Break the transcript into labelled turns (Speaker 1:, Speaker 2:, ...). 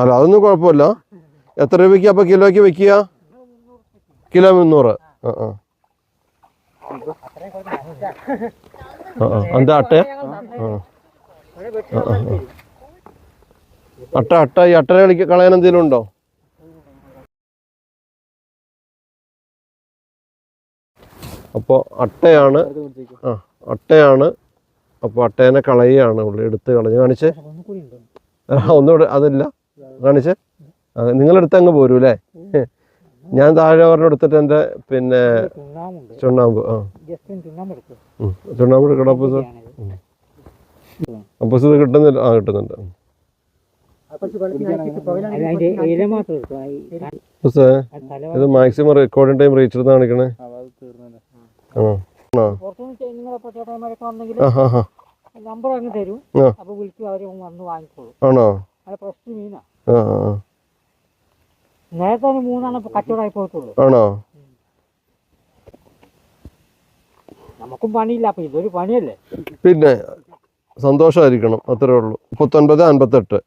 Speaker 1: അല്ല അതൊന്നും കുഴപ്പമില്ല. എത്ര രൂപയ്ക്ക് അപ്പോൾ കിലോയ്ക്ക് വെക്കുക? കിലോ മുന്നൂറ്. എന്താ അട്ട? അട്ട അട്ട ഈ അട്ടര കളിക്ക് കളയാൻ എന്തെങ്കിലും ഉണ്ടോ? അപ്പോൾ അട്ടയാണ് ആ അട്ടയാണ് അപ്പോൾ അട്ടേനെ കളയുകയാണ് ഉള്ളി എടുത്ത് കളഞ്ഞ്. കാണിച്ചേ?
Speaker 2: ഒന്നും കൂടി ഉണ്ട്
Speaker 1: ആ, ഒന്നുകൂടെ അതില്ല. കാണിച്ചേ? ആ, നിങ്ങളെടുത്ത് അങ്ങ് പോരൂ അല്ലേ? ഞാൻ താഴെ ഒരെണ്ണം എടുത്തിട്ട് എന്റെ പിന്നെ ചുണ്ണാമ്പ് ആ.
Speaker 2: ജസ്റ്റ് ചുണ്ണാമ്പ് എടുക്കും
Speaker 1: ഉം. ചുണ്ണാമ്പ് എടുക്കണം അപ്പോൾ ഇത് കിട്ടുന്നില്ല. ആ കിട്ടുന്നുണ്ട്. ഇത് മാക്സിമം റെക്കോർഡിംഗ് ടൈം റീച്ച് എടുത്ത് കാണിക്കണേ. ആ ആ.
Speaker 2: പുറത്തുനിന്ന് നിങ്ങളെ ചേട്ടന്മാരൊക്കെ വന്നെങ്കിൽ
Speaker 1: ആ ഹാ ഹാ.
Speaker 2: നമ്പർ അങ്ങ് തരും. അപ്പൊ വിളിക്കും അവർ വന്ന് വാങ്ങിക്കോളും.
Speaker 1: ആണോ?
Speaker 2: അത് ഫ്രഷ് മീനാ. നേരത്തെ ഒരു മൂന്നെണ്ണം കച്ചവടമായി പോയിട്ടുള്ളൂ
Speaker 1: ആണോ?
Speaker 2: നമുക്കും പണിയില്ല അപ്പൊ ഇതൊരു പണിയല്ലേ?
Speaker 1: പിന്നെ സന്തോഷമായിരിക്കണം അത്രേ ഉള്ളൂ. മുപ്പത്തൊൻപത് അൻപത്തെട്ട്.